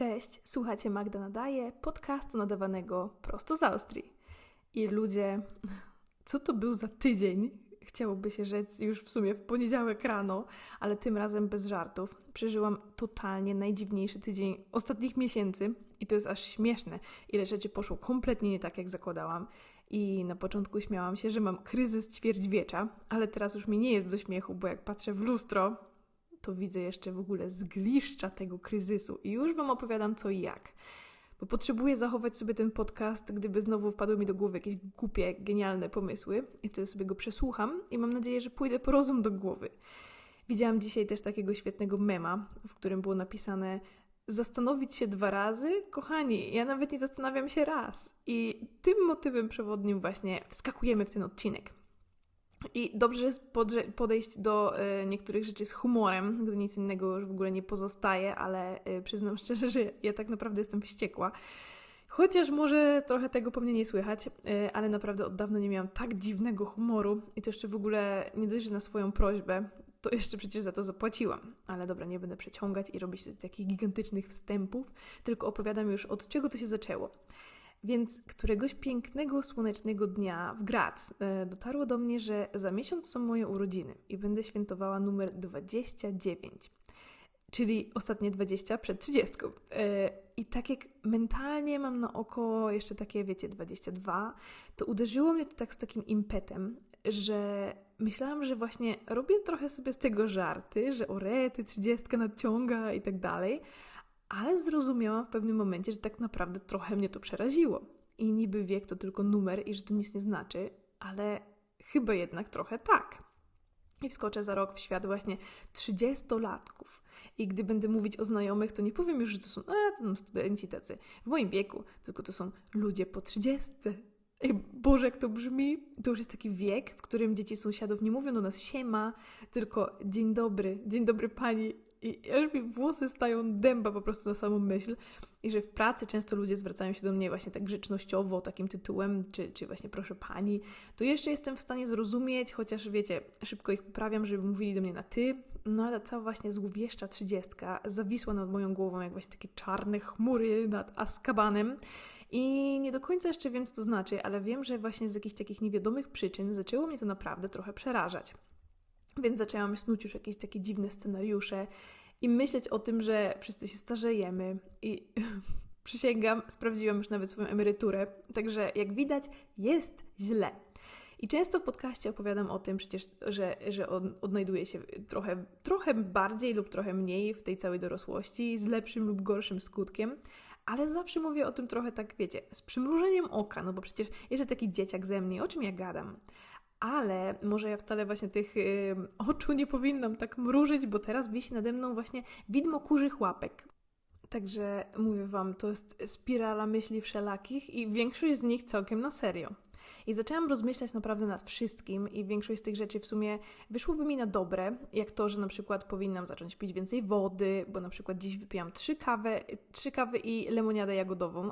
Cześć, słuchacie Magda Nadaje, podcastu nadawanego prosto z Austrii. I ludzie, co to był za tydzień? Chciałoby się rzec już w sumie w poniedziałek rano, ale tym razem bez żartów. Przeżyłam totalnie najdziwniejszy tydzień ostatnich miesięcy i to jest aż śmieszne, ile rzeczy poszło kompletnie nie tak, jak zakładałam. I na początku śmiałam się, że mam kryzys ćwierćwiecza, ale teraz już mi nie jest do śmiechu, bo jak patrzę w lustro, to widzę jeszcze w ogóle zgliszcza tego kryzysu i już Wam opowiadam co i jak. Bo potrzebuję zachować sobie ten podcast, gdyby znowu wpadły mi do głowy jakieś głupie, genialne pomysły i wtedy sobie go przesłucham i mam nadzieję, że pójdę po rozum do głowy. Widziałam dzisiaj też takiego świetnego mema, w którym było napisane zastanowić się dwa razy? Kochani, ja nawet nie zastanawiam się raz. I tym motywem przewodnim właśnie wskakujemy w ten odcinek. I dobrze jest podejść do y, niektórych rzeczy z humorem, gdy nic innego już w ogóle nie pozostaje, ale y, przyznam szczerze, że ja tak naprawdę jestem wściekła. Chociaż może trochę tego po mnie nie słychać, y, ale naprawdę od dawna nie miałam tak dziwnego humoru i to jeszcze w ogóle nie dość, że na swoją prośbę, to jeszcze przecież za to zapłaciłam. Ale dobra, nie będę przeciągać i robić takich gigantycznych wstępów, tylko opowiadam już od czego to się zaczęło. Więc któregoś pięknego, słonecznego dnia w Graz e, dotarło do mnie, że za miesiąc są moje urodziny i będę świętowała numer 29, czyli ostatnie 20 przed 30. E, I tak jak mentalnie mam na oko jeszcze takie, wiecie, 22, to uderzyło mnie to tak z takim impetem, że myślałam, że właśnie robię trochę sobie z tego żarty, że orety, 30 nadciąga i tak dalej, ale zrozumiałam w pewnym momencie, że tak naprawdę trochę mnie to przeraziło. I niby wiek to tylko numer i że to nic nie znaczy, ale chyba jednak trochę tak. I wskoczę za rok w świat właśnie trzydziestolatków. I gdy będę mówić o znajomych, to nie powiem już, że to są, e, to są studenci tacy w moim wieku, tylko to są ludzie po trzydziestce. Ej, Boże, jak to brzmi. To już jest taki wiek, w którym dzieci sąsiadów nie mówią do nas siema, tylko dzień dobry, dzień dobry pani. I aż mi włosy stają dęba po prostu na samą myśl. I że w pracy często ludzie zwracają się do mnie właśnie tak grzecznościowo, takim tytułem, czy, czy właśnie proszę pani, to jeszcze jestem w stanie zrozumieć, chociaż wiecie, szybko ich poprawiam, żeby mówili do mnie na ty. No ale cała właśnie złowieszcza trzydziestka zawisła nad moją głową jak właśnie takie czarne chmury nad Askabanem. I nie do końca jeszcze wiem, co to znaczy, ale wiem, że właśnie z jakichś takich niewiadomych przyczyn zaczęło mnie to naprawdę trochę przerażać. Więc zaczęłam snuć już jakieś takie dziwne scenariusze i myśleć o tym, że wszyscy się starzejemy. I przysięgam, sprawdziłam już nawet swoją emeryturę. Także jak widać, jest źle. I często w podcaście opowiadam o tym przecież, że, że odnajduję się trochę, trochę bardziej lub trochę mniej w tej całej dorosłości, z lepszym lub gorszym skutkiem, ale zawsze mówię o tym trochę tak, wiecie, z przymrużeniem oka, no bo przecież jeszcze taki dzieciak ze mnie, o czym ja gadam? Ale może ja wcale właśnie tych y, oczu nie powinnam tak mrużyć, bo teraz wisi nade mną właśnie widmo kurzych łapek. Także mówię Wam, to jest spirala myśli wszelakich i większość z nich całkiem na serio. I zaczęłam rozmyślać naprawdę nad wszystkim i większość z tych rzeczy w sumie wyszłoby mi na dobre, jak to, że na przykład powinnam zacząć pić więcej wody, bo na przykład dziś wypiłam trzy kawy, trzy kawy i lemoniadę jagodową,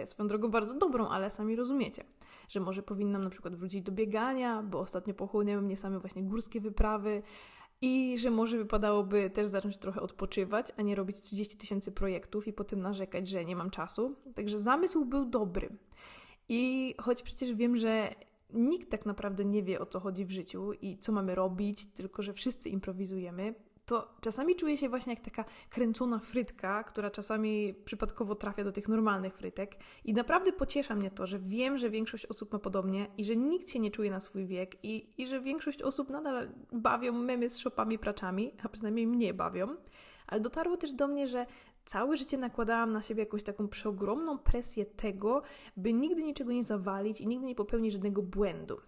yy, swoją drogą bardzo dobrą, ale sami rozumiecie, że może powinnam na przykład wrócić do biegania, bo ostatnio pochłonęły mnie same właśnie górskie wyprawy, i że może wypadałoby też zacząć trochę odpoczywać, a nie robić 30 tysięcy projektów i potem narzekać, że nie mam czasu. Także zamysł był dobry. I choć przecież wiem, że nikt tak naprawdę nie wie o co chodzi w życiu i co mamy robić, tylko że wszyscy improwizujemy, to czasami czuję się właśnie jak taka kręcona frytka, która czasami przypadkowo trafia do tych normalnych frytek. I naprawdę pociesza mnie to, że wiem, że większość osób ma podobnie i że nikt się nie czuje na swój wiek i, i że większość osób nadal bawią memy z szopami praczami, a przynajmniej mnie bawią. Ale dotarło też do mnie, że całe życie nakładałam na siebie jakąś taką przeogromną presję tego, by nigdy niczego nie zawalić i nigdy nie popełnić żadnego błędu.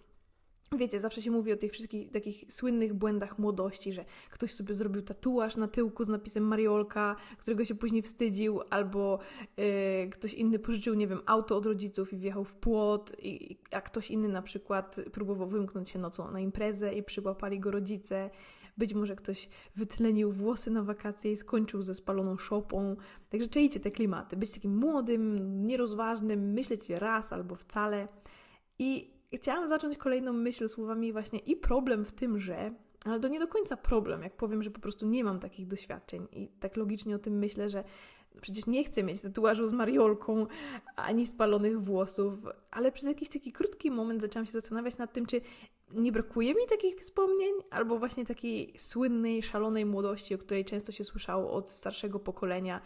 Wiecie, zawsze się mówi o tych wszystkich takich słynnych błędach młodości, że ktoś sobie zrobił tatuaż na tyłku z napisem Mariolka, którego się później wstydził, albo yy, ktoś inny pożyczył, nie wiem, auto od rodziców i wjechał w płot, i, a ktoś inny na przykład próbował wymknąć się nocą na imprezę i przyłapali go rodzice. Być może ktoś wytlenił włosy na wakacje i skończył ze spaloną szopą. Także czajcie te klimaty. Być takim młodym, nierozważnym, myśleć raz albo wcale. I chciałam zacząć kolejną myśl słowami właśnie i problem w tym, że ale to nie do końca problem, jak powiem, że po prostu nie mam takich doświadczeń i tak logicznie o tym myślę, że przecież nie chcę mieć tatuażu z mariolką ani spalonych włosów, ale przez jakiś taki krótki moment zaczęłam się zastanawiać nad tym, czy nie brakuje mi takich wspomnień, albo właśnie takiej słynnej, szalonej młodości, o której często się słyszało od starszego pokolenia.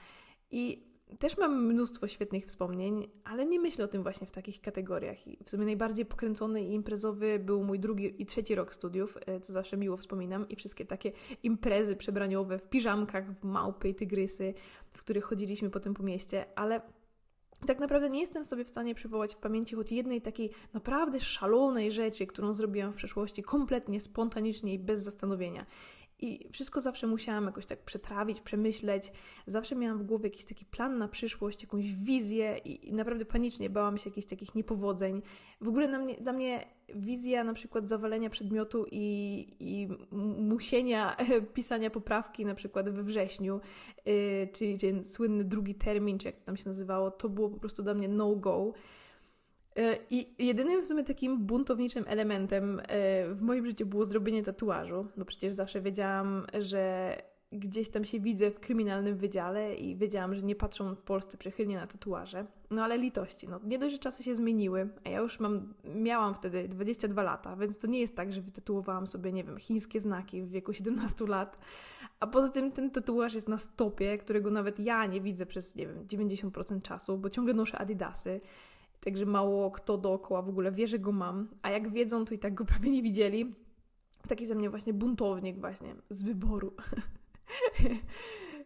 I też mam mnóstwo świetnych wspomnień, ale nie myślę o tym właśnie w takich kategoriach. W sumie najbardziej pokręcony i imprezowy był mój drugi i trzeci rok studiów, e, co zawsze miło wspominam, i wszystkie takie imprezy przebraniowe w piżamkach, w małpy i tygrysy, w których chodziliśmy potem po mieście, ale tak naprawdę nie jestem sobie w stanie przywołać w pamięci choć jednej takiej naprawdę szalonej rzeczy, którą zrobiłam w przeszłości kompletnie spontanicznie i bez zastanowienia. I wszystko zawsze musiałam jakoś tak przetrawić, przemyśleć. Zawsze miałam w głowie jakiś taki plan na przyszłość, jakąś wizję i, naprawdę panicznie bałam się jakichś takich niepowodzeń. W ogóle dla mnie, dla mnie wizja na przykład zawalenia przedmiotu i, i musienia pisania poprawki na przykład we wrześniu, yy, czyli ten słynny drugi termin, czy jak to tam się nazywało, to było po prostu dla mnie no-go. E, I jedynym w sumie takim buntowniczym elementem e, w moim życiu było zrobienie tatuażu, bo przecież zawsze wiedziałam, że gdzieś tam się widzę w kryminalnym wydziale i wiedziałam, że nie patrzą w Polsce przychylnie na tatuaże. No ale litości, no nie dość, że czasy się zmieniły, a ja już mam, miałam wtedy 22 lata, więc to nie jest tak, że wytatuowałam sobie, nie wiem, chińskie znaki w wieku 17 lat, a poza tym ten tatuaż jest na stopie, którego nawet ja nie widzę przez, nie wiem, 90% czasu, bo ciągle noszę adidasy. Także mało kto dookoła w ogóle wie, że go mam, a jak wiedzą, to i tak go prawie nie widzieli. Taki ze mnie właśnie buntownik właśnie z wyboru.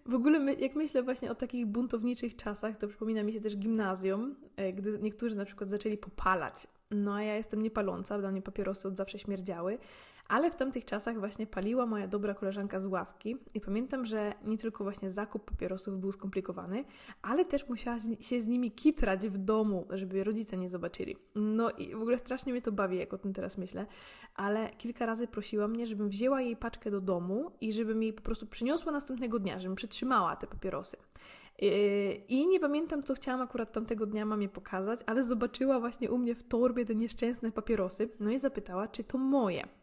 W ogóle my, jak myślę właśnie o takich buntowniczych czasach, to przypomina mi się też gimnazjum, e, gdy niektórzy na przykład zaczęli popalać. No a ja jestem niepaląca, dla mnie papierosy od zawsze śmierdziały, ale w tamtych czasach właśnie paliła moja dobra koleżanka z ławki i pamiętam, że nie tylko właśnie zakup papierosów był skomplikowany, ale też musiała się z nimi kitrać w domu, żeby rodzice nie zobaczyli. No i w ogóle strasznie mnie to bawi, jak o tym teraz myślę, ale kilka razy prosiła mnie, żebym wzięła jej paczkę do domu i żebym jej po prostu przyniosła następnego dnia, żebym przytrzymała te papierosy. Yy, I nie pamiętam, co chciałam akurat tamtego dnia mamie pokazać, ale zobaczyła właśnie u mnie w torbie te nieszczęsne papierosy, no i zapytała, czy to moje.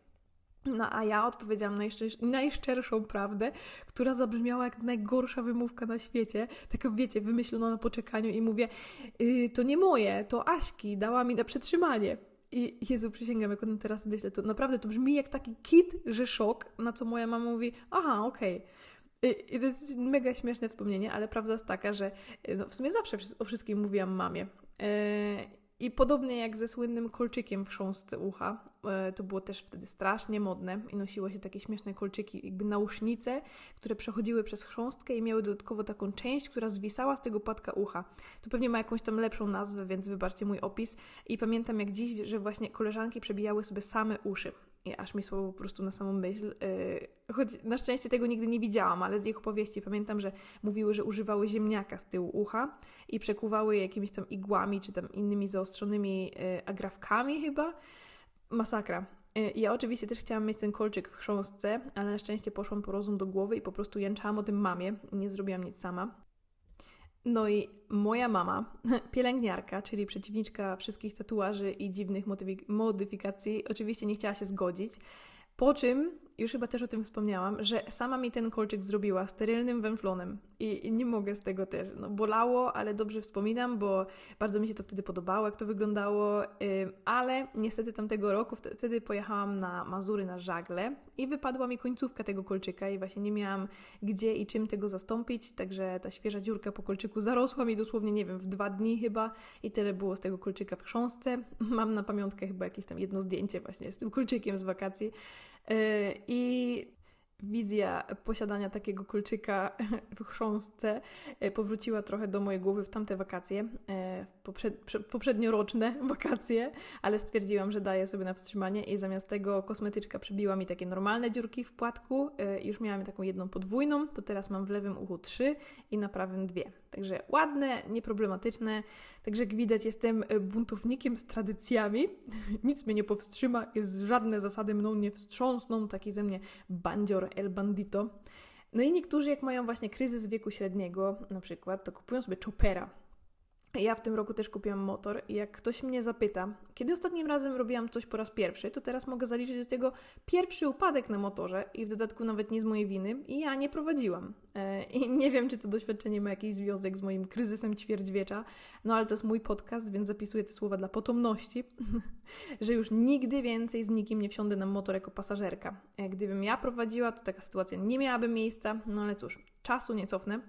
No a ja odpowiedziałam najszczerszą prawdę, która zabrzmiała jak najgorsza wymówka na świecie. Taka wiecie, wymyślona na poczekaniu i mówię, yy, to nie moje, to Aśki dała mi na przetrzymanie. I Jezu, przysięgam, jak o tym teraz myślę, to naprawdę to brzmi jak taki kit, że szok, na co moja mama mówi, aha, okej. Okay. I to jest mega śmieszne wspomnienie, ale prawda jest taka, że y, no, w sumie zawsze o wszystkim mówiłam mamie. Yy, i podobnie jak ze słynnym kolczykiem w chrząstce ucha, e, to było też wtedy strasznie modne i nosiło się takie śmieszne kolczyki, jakby nausznice, które przechodziły przez chrząstkę i miały dodatkowo taką część, która zwisała z tego płatka ucha. To pewnie ma jakąś tam lepszą nazwę, więc wybaczcie mój opis. I pamiętam jak dziś, że właśnie koleżanki przebijały sobie same uszy. I aż mi słowo po prostu na samą myśl. Yy, choć na szczęście tego nigdy nie widziałam, ale z ich opowieści pamiętam, że mówiły, że używały ziemniaka z tyłu ucha i przekuwały je jakimiś tam igłami czy tam innymi zaostrzonymi yy, agrafkami chyba. Masakra. Yy, ja oczywiście też chciałam mieć ten kolczyk w chrząstce, ale na szczęście poszłam po rozum do głowy i po prostu jęczałam o tym mamie. Nie zrobiłam nic sama. No i moja mama, pielęgniarka, czyli przeciwniczka wszystkich tatuaży i dziwnych modyfikacji, oczywiście nie chciała się zgodzić. Po czym już chyba też o tym wspomniałam, że sama mi ten kolczyk zrobiła sterylnym węflonem i, i, nie mogę z tego też. No, bolało, ale dobrze wspominam, bo bardzo mi się to wtedy podobało, jak to wyglądało, ale niestety tamtego roku wtedy pojechałam na Mazury na żagle i wypadła mi końcówka tego kolczyka i właśnie nie miałam gdzie i czym tego zastąpić, także ta świeża dziurka po kolczyku zarosła mi dosłownie, nie wiem, w dwa dni chyba i tyle było z tego kolczyka w chrząstce. Mam na pamiątkę chyba jakieś tam jedno zdjęcie właśnie z tym kolczykiem z wakacji. E, I wizja posiadania takiego kolczyka w chrząstce e, powróciła trochę do mojej głowy w tamte wakacje, e, poprzednioroczne wakacje, ale stwierdziłam, że daję sobie na wstrzymanie i zamiast tego kosmetyczka przybiła mi takie normalne dziurki w płatku. Już miałam taką jedną podwójną, to teraz mam w lewym uchu trzy i na prawym dwie. Także ładne, nieproblematyczne. Także jak widać, jestem e, buntownikiem z tradycjami. Nic mnie nie powstrzyma, jest żadne zasady mną nie wstrząsną. Taki ze mnie bandzior el bandito. No i niektórzy, jak mają właśnie kryzys wieku średniego, na przykład, to kupują sobie chopera. Ja w tym roku też kupiłam motor i jak ktoś mnie zapyta, kiedy ostatnim razem robiłam coś po raz pierwszy, to teraz mogę zaliczyć do tego pierwszy upadek na motorze i w dodatku nawet nie z mojej winy i ja nie prowadziłam. E, I nie wiem, czy to doświadczenie ma jakiś związek z moim kryzysem ćwierćwiecza, no ale to jest mój podcast, więc zapisuję te słowa dla potomności, że już nigdy więcej z nikim nie wsiądę na motor jako pasażerka. E, gdybym ja prowadziła, to taka sytuacja nie miałaby miejsca, no ale cóż, czasu nie cofnę.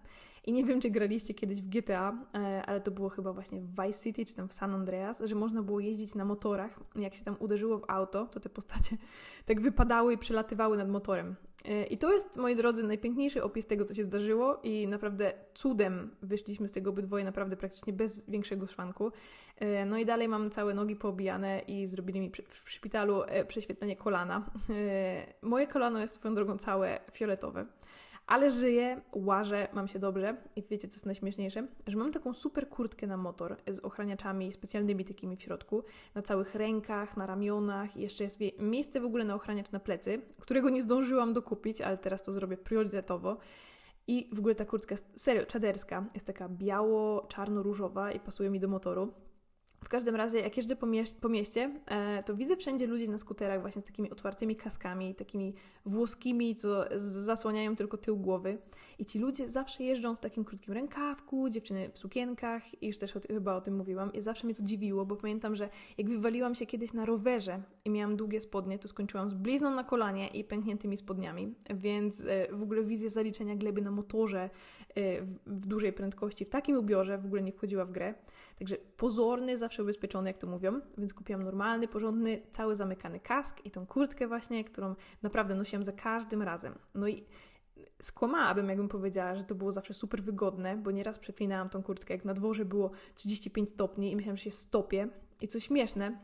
I nie wiem, czy graliście kiedyś w GTA, e, ale to było chyba właśnie w Vice City czy tam w San Andreas, że można było jeździć na motorach. Jak się tam uderzyło w auto, to te postacie tak wypadały i przelatywały nad motorem. E, I to jest, moi drodzy, najpiękniejszy opis tego, co się zdarzyło i naprawdę cudem wyszliśmy z tego obydwoje naprawdę praktycznie bez większego szwanku. E, no i dalej mam całe nogi poobijane i zrobili mi w szpitalu prześwietlenie kolana. Moje kolano jest swoją drogą całe fioletowe ale żyję, łażę, mam się dobrze i wiecie, co jest najśmieszniejsze? Że mam taką super kurtkę na motor z ochraniaczami specjalnymi takimi w środku, na całych rękach, na ramionach i jeszcze jest miejsce w ogóle na ochraniacz na plecy, którego nie zdążyłam dokupić, ale teraz to zrobię priorytetowo. I w ogóle ta kurtka serio czaderska, jest taka biało-czarno-różowa i pasuje mi do motoru. W każdym razie, jak jeżdżę po, po mieście, e, to widzę wszędzie ludzi na skuterach właśnie z takimi otwartymi kaskami, takimi włoskimi, co zasłaniają tylko tył głowy. I ci ludzie zawsze jeżdżą w takim krótkim rękawku, dziewczyny w sukienkach i już też o, chyba o tym mówiłam. I zawsze mnie to dziwiło, bo pamiętam, że jak wywaliłam się kiedyś na rowerze i miałam długie spodnie, to skończyłam z blizną na kolanie i pękniętymi spodniami. Więc e, w ogóle wizja zaliczenia gleby na motorze e, w, dużej prędkości w takim ubiorze w ogóle nie wchodziła w grę. Także pozorny, zawsze ubezpieczony, jak to mówią, więc kupiłam normalny, porządny, cały zamykany kask i tą kurtkę właśnie, którą naprawdę nosiłam za każdym razem. No i skłamałabym, jakbym powiedziała, że to było zawsze super wygodne, bo nieraz przeklinałam tą kurtkę, jak na dworze było 35 stopni i myślałam, że się stopię. I co śmieszne,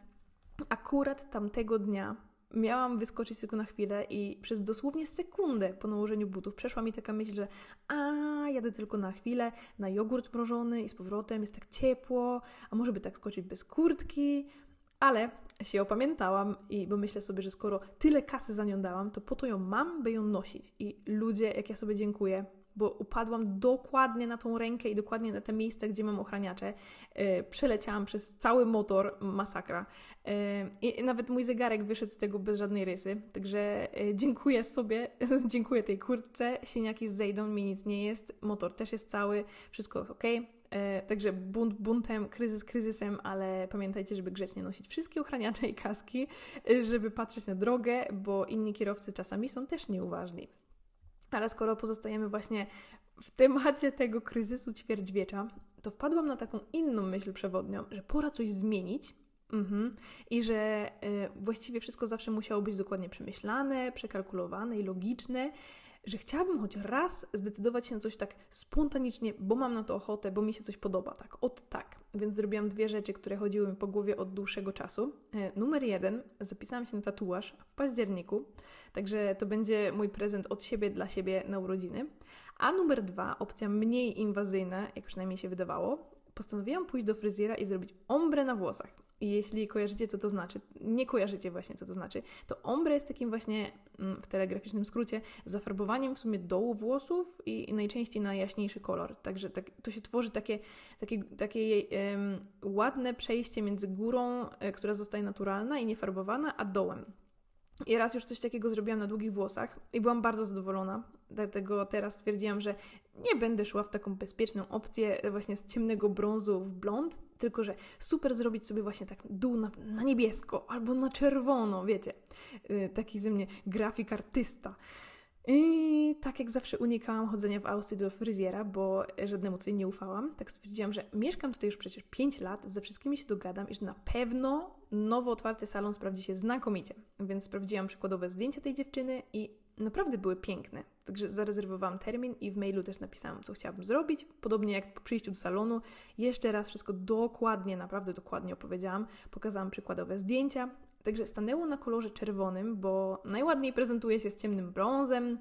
akurat tamtego dnia miałam wyskoczyć tylko na chwilę i przez dosłownie sekundę po nałożeniu butów przeszła mi taka myśl, że a, jadę tylko na chwilę, na jogurt mrożony i z powrotem jest tak ciepło, a może by tak skoczyć bez kurtki, ale się opamiętałam i bo myślę sobie, że skoro tyle kasy za nią dałam, to po to ją mam, by ją nosić. I ludzie, jak ja sobie dziękuję, bo upadłam dokładnie na tą rękę i dokładnie na te miejsca, gdzie mam ochraniacze. Yy, przeleciałam przez cały motor, masakra. Yy, I nawet mój zegarek wyszedł z tego bez żadnej rysy. Także yy, dziękuję sobie, dziękuję tej kurtce. Siniaki zejdą, mi nic nie jest. Motor też jest cały, wszystko jest ok. Także bunt buntem, kryzys kryzysem, ale pamiętajcie, żeby grzecznie nosić wszystkie ochraniacze i kaski, żeby patrzeć na drogę, bo inni kierowcy czasami są też nieuważni. Ale skoro pozostajemy właśnie w temacie tego kryzysu ćwierćwiecza, to wpadłam na taką inną myśl przewodnią, że pora coś zmienić mhm, i że y, właściwie wszystko zawsze musiało być dokładnie przemyślane, przekalkulowane i logiczne, że chciałabym choć raz zdecydować się na coś tak spontanicznie, bo mam na to ochotę, bo mi się coś podoba, tak, od tak. Więc zrobiłam dwie rzeczy, które chodziły mi po głowie od dłuższego czasu. E, numer jeden, zapisałam się na tatuaż w październiku, także to będzie mój prezent od siebie dla siebie na urodziny. A numer dwa, opcja mniej inwazyjna, jak przynajmniej się wydawało, postanowiłam pójść do fryzjera i zrobić ombre na włosach. I jeśli kojarzycie, co to znaczy, nie kojarzycie właśnie, co to znaczy, to ombre jest takim właśnie, mm, w telegraficznym skrócie, zafarbowaniem w sumie dołu włosów i najczęściej na jaśniejszy kolor. Także tak, to się tworzy takie, takie, takie um, ładne przejście między górą, e, która zostaje naturalna i niefarbowana, a dołem. I raz już coś takiego zrobiłam na długich włosach i byłam bardzo zadowolona. Dlatego teraz stwierdziłam, że nie będę szła w taką bezpieczną opcję właśnie z ciemnego brązu w blond, tylko że super zrobić sobie właśnie tak dół na, na niebiesko albo na czerwono, wiecie. Yy, taki ze mnie grafik artysta. I tak jak zawsze unikałam chodzenia w Austrii do fryzjera, bo żadnemu tutaj nie ufałam. Tak stwierdziłam, że mieszkam tutaj już przecież 5 lat, ze wszystkimi się dogadam i że na pewno nowo otwarty salon sprawdzi się znakomicie. Więc sprawdziłam przykładowe zdjęcia tej dziewczyny i naprawdę były piękne. Także zarezerwowałam termin i w mailu też napisałam, co chciałabym zrobić. Podobnie jak po przyjściu do salonu, jeszcze raz wszystko dokładnie, naprawdę dokładnie opowiedziałam. Pokazałam przykładowe zdjęcia, Także stanęło na kolorze czerwonym, bo najładniej prezentuje się z ciemnym brązem,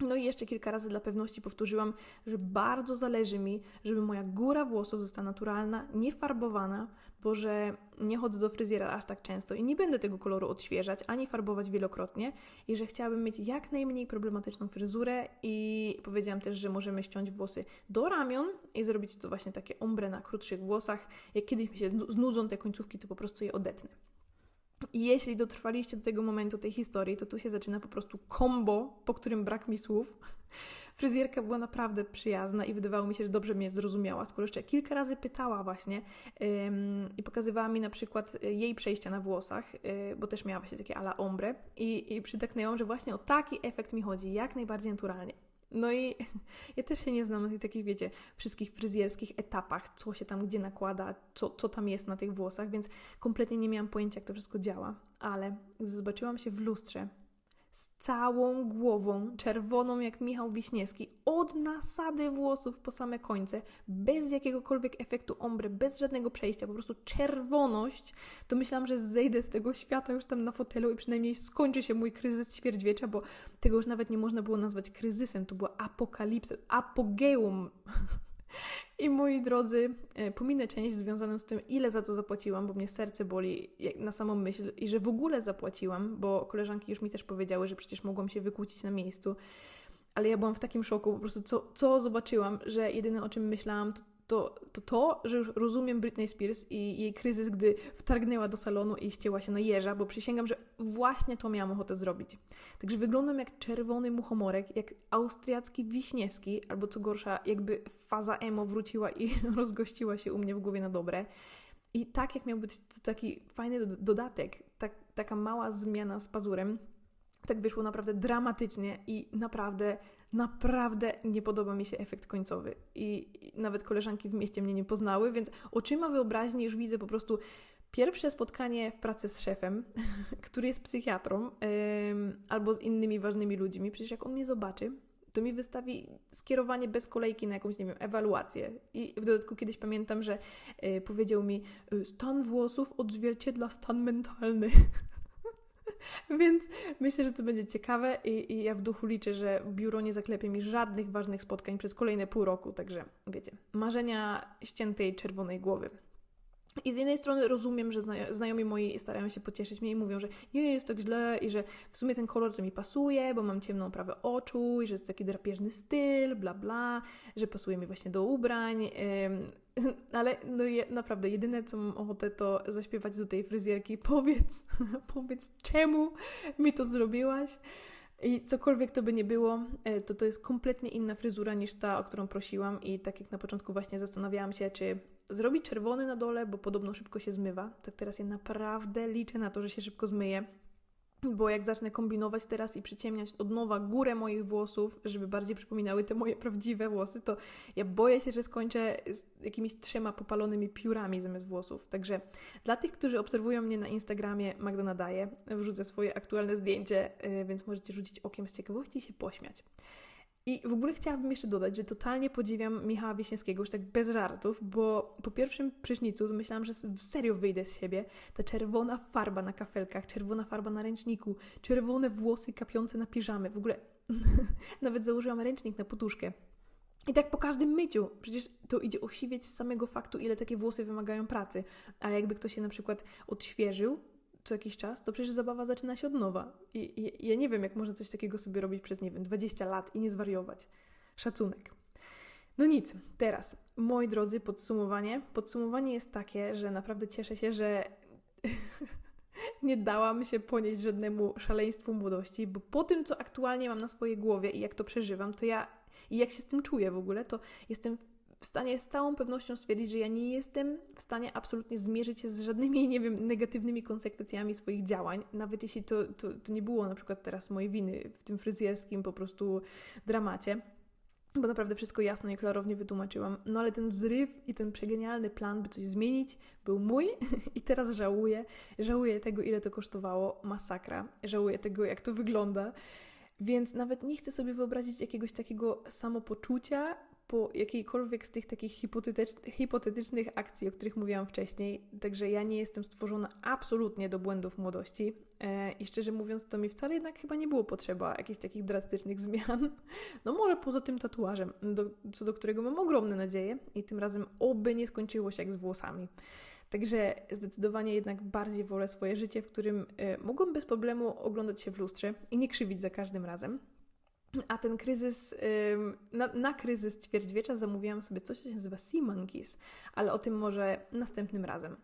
No i jeszcze kilka razy dla pewności powtórzyłam, że bardzo zależy mi, żeby moja góra włosów została naturalna, niefarbowana, bo że nie chodzę do fryzjera aż tak często i nie będę tego koloru odświeżać ani farbować wielokrotnie i że chciałabym mieć jak najmniej problematyczną fryzurę i powiedziałam też, że możemy ściąć włosy do ramion i zrobić to właśnie takie ombre na krótszych włosach. Jak kiedyś mi się znudzą te końcówki, to po prostu je odetnę. I jeśli dotrwaliście do tego momentu tej historii, to tu się zaczyna po prostu kombo, po którym brak mi słów. Fryzjerka była naprawdę przyjazna i wydawało mi się, że dobrze mnie zrozumiała, skoro jeszcze kilka razy pytała właśnie i pokazywała mi na przykład y, jej przejścia na włosach, yy, bo też miała właśnie takie ala ombre i, i przytaknęłam, że właśnie o taki efekt mi chodzi, jak najbardziej naturalnie. No i ja też się nie znam na tych takich, wiecie, wszystkich fryzjerskich etapach, co się tam gdzie nakłada, co, co tam jest na tych włosach, więc kompletnie nie miałam pojęcia, jak to wszystko działa. Ale zobaczyłam się w lustrze z całą głową, czerwoną jak Michał Wiśniewski, od nasady włosów po same końce, bez jakiegokolwiek efektu ombre, bez żadnego przejścia, po prostu czerwoność, to myślałam, że zejdę z tego świata już tam na fotelu i przynajmniej skończy się mój kryzys ćwierćwiecza, bo tego już nawet nie można było nazwać kryzysem, to była apokalipsa, apogeum I moi drodzy, e, pominę część związaną z tym, ile za to zapłaciłam, bo mnie serce boli na samą myśl i że w ogóle zapłaciłam, bo koleżanki już mi też powiedziały, że przecież mogłam się wykłócić na miejscu. Ale ja byłam w takim szoku, po prostu co, co zobaczyłam, że jedyne o czym myślałam, to to, to to, że już rozumiem Britney Spears i jej kryzys, gdy wtargnęła do salonu i ścięła się na jeża, bo przysięgam, że właśnie to miałam ochotę zrobić. Także wyglądam jak czerwony muchomorek, jak austriacki Wiśniewski, albo co gorsza, jakby faza emo wróciła i rozgościła się u mnie w głowie na dobre. I tak jak miał być taki fajny dodatek, tak, taka mała zmiana z pazurem, tak wyszło naprawdę dramatycznie i naprawdę naprawdę nie podoba mi się efekt końcowy. I, nawet koleżanki w mieście mnie nie poznały, więc oczyma wyobraźni już widzę po prostu pierwsze spotkanie w pracy z szefem, który jest psychiatrą, albo z innymi ważnymi ludźmi. Przecież jak on mnie zobaczy, to mi wystawi skierowanie bez kolejki na jakąś, nie wiem, ewaluację. I w dodatku kiedyś pamiętam, że yy, powiedział mi, y, stan włosów odzwierciedla stan mentalny. Więc myślę, że to będzie ciekawe i, i, ja w duchu liczę, że biuro nie zaklepie mi żadnych ważnych spotkań przez kolejne pół roku, także wiecie, marzenia ściętej czerwonej głowy. I z jednej strony rozumiem, że znajomi moi starają się pocieszyć mnie i mówią, że nie jest tak źle i że w sumie ten kolor to mi pasuje, bo mam ciemną prawę oczu i że jest taki drapieżny styl, bla bla, że pasuje mi właśnie do ubrań. Ale no je, naprawdę, jedyne co mam ochotę to zaśpiewać do tej fryzjerki, powiedz, powiedz czemu mi to zrobiłaś. I cokolwiek to by nie było, e, to to jest kompletnie inna fryzura niż ta, o którą prosiłam i tak jak na początku właśnie zastanawiałam się, czy zrobić czerwony na dole, bo podobno szybko się zmywa. Tak teraz ja naprawdę liczę na to, że się szybko zmyje. Bo jak zacznę kombinować teraz i przyciemniać od nowa górę moich włosów, żeby bardziej przypominały te moje prawdziwe włosy, to ja boję się, że skończę z jakimiś trzema popalonymi piórami zamiast włosów. Także dla tych, którzy obserwują mnie na Instagramie, Magda nadaje, wrzucę swoje aktualne zdjęcie, y, więc możecie rzucić okiem z ciekawości i się pośmiać. I w ogóle chciałabym jeszcze dodać, że totalnie podziwiam Michała Wiśniewskiego, już tak bez żartów, bo po pierwszym prysznicu myślałam, że w serio wyjdę z siebie. Ta czerwona farba na kafelkach, czerwona farba na ręczniku, czerwone włosy kapiące na piżamy. W ogóle nawet założyłam ręcznik na poduszkę. I tak po każdym myciu, przecież to idzie osiwieć z samego faktu, ile takie włosy wymagają pracy. A jakby ktoś się na przykład odświeżył, co jakiś czas, to przecież zabawa zaczyna się od nowa. I, I, ja nie wiem, jak można coś takiego sobie robić przez, nie wiem, 20 lat i nie zwariować. Szacunek. No nic, teraz, moi drodzy, podsumowanie. Podsumowanie jest takie, że naprawdę cieszę się, że nie dałam się ponieść żadnemu szaleństwu młodości, bo po tym, co aktualnie mam na swojej głowie i jak to przeżywam, to ja i jak się z tym czuję w ogóle, to jestem w stanie z całą pewnością stwierdzić, że ja nie jestem w stanie absolutnie zmierzyć się z żadnymi, nie wiem, negatywnymi konsekwencjami swoich działań, nawet jeśli to, to, to nie było na przykład teraz mojej winy w tym fryzjerskim po prostu dramacie bo naprawdę wszystko jasno i klarownie wytłumaczyłam. No ale ten zryw i ten przegenialny plan, by coś zmienić, był mój i teraz żałuję. Żałuję tego, ile to kosztowało. Masakra. Żałuję tego, jak to wygląda. Więc nawet nie chcę sobie wyobrazić jakiegoś takiego samopoczucia po jakiejkolwiek z tych takich hipotetycznych akcji, o których mówiłam wcześniej. Także ja nie jestem stworzona absolutnie do błędów młodości. e, i szczerze mówiąc, to mi wcale jednak chyba nie było potrzeba jakichś takich drastycznych zmian. No może poza tym tatuażem, do, co do którego mam ogromne nadzieje i tym razem oby nie skończyło się jak z włosami. Także zdecydowanie jednak bardziej wolę swoje życie, w którym e, mogłam bez problemu oglądać się w lustrze i nie krzywić za każdym razem. A ten kryzys, na, na kryzys ćwierćwiecza zamówiłam sobie coś, co się nazywa Sea Monkeys, ale o tym może następnym razem.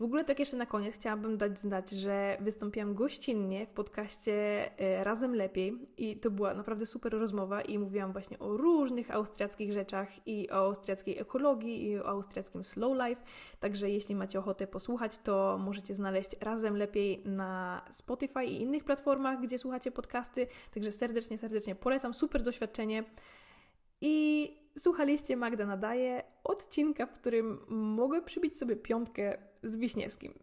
W ogóle tak jeszcze na koniec chciałabym dać znać, że wystąpiłam gościnnie w podcaście e, Razem Lepiej i to była naprawdę super rozmowa i mówiłam właśnie o różnych austriackich rzeczach i o austriackiej ekologii i o austriackim slow life, także jeśli macie ochotę posłuchać, to możecie znaleźć Razem Lepiej na Spotify i innych platformach, gdzie słuchacie podcasty, także serdecznie, serdecznie polecam, super doświadczenie. I słuchaliście Magda Nadaje, odcinka, w którym mogę przybić sobie piątkę z Wiśniewskim.